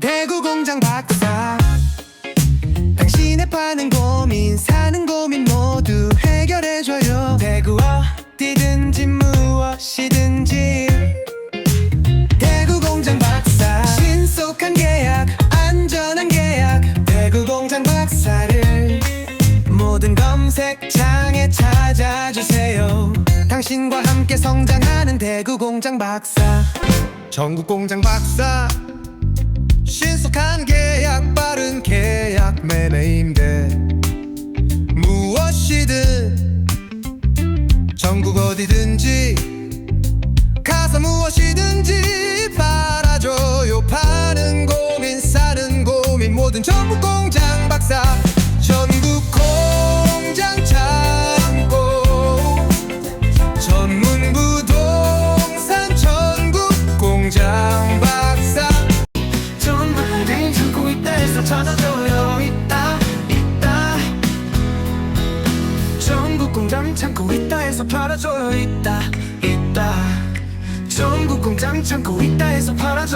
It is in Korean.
대구 공장 박사. 당신의 파는 고민 사는 고민 모두 해결해줘요. 대구 어디든지 무엇이든지. 대구 공장 박사. 신속한 계약 안전한 계약. 대구 공장 박사를 모든 검색창에 찾아주세요. 당신과 함께 성장하는 대구 공장 박사. 전국 공장 박사 신속한 계약 빠른 계약 매매 임대. 무엇이든 전국 어디든지 가서 무엇이든지 팔아줘요. 파는 고민 사는 고민 모든 전국 공장 박사 찾아줘요 있다 있다. 전국 공장 참고 있다 해서 팔아줘요 있다 있다. 전국 공장 참고 있다 해서 팔아줘요 있다